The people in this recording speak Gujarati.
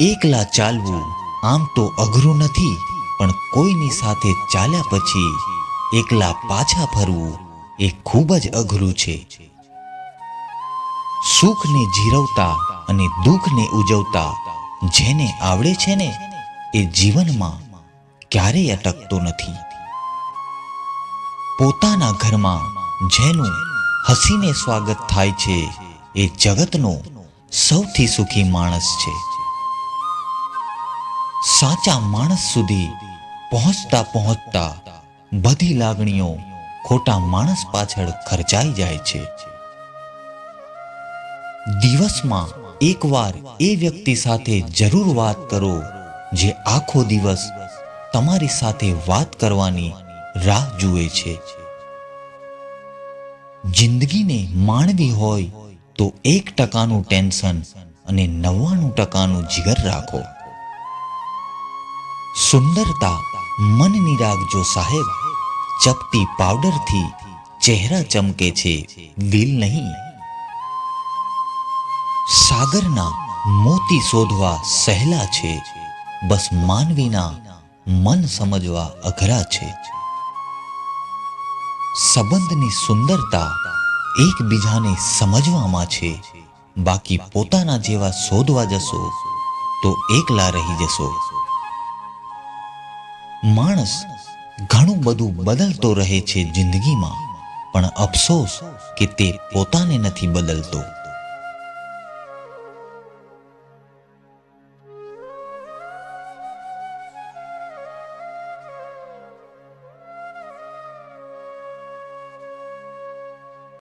એકલા ચાલવું આમ તો અઘરું નથી, પણ કોઈની સાથે ચાલ્યા પછી એકલા પાછા ફરવું એ ખૂબ જ અઘરું છે. સુખને જીરવતા અને દુઃખને ઉજવતા જેને આવડે છે ને, એ જીવનમાં ક્યારેય અટકતો નથી. પોતાના ઘરમાં જેનું હસીને સ્વાગત થાય છે, એ જગતનો સૌથી સુખી માણસ છે. સાચા માણસ સુધી પહોંચતા પહોંચતા બધી લાગણીઓ ખોટા માણસ પાછળ ખર્ચાઈ જાય છે. દિવસમાં એકવાર એ વ્યક્તિ સાથે જરૂર વાત કરો જે આખો દિવસ તમારી સાથે વાત કરવાની રાહ જુએ છે. જિંદગીને માણવી હોય તો એક ટકાનું ટેન્શન અને નવ્વાણું ટકાનું જીગર રાખો. સુંદરતા મનની રાખજો સાહેબ ચપટી પાવડરથી ચહેરા ચમકે છે દિલ નહીં સાગરના મોતી શોધવા સહેલા છે બસ માનવીના મન સમજવા અઘરા છે સંબંધની સુંદરતા એકબીજાને સમજવામાં છે બાકી પોતાના જેવા શોધવા જશો તો એકલા રહી જશો માણસ ઘણું બધું બદલતો રહે છે જિંદગીમાં. પણ અફસોસ કે તે પોતાને નથી બદલતો.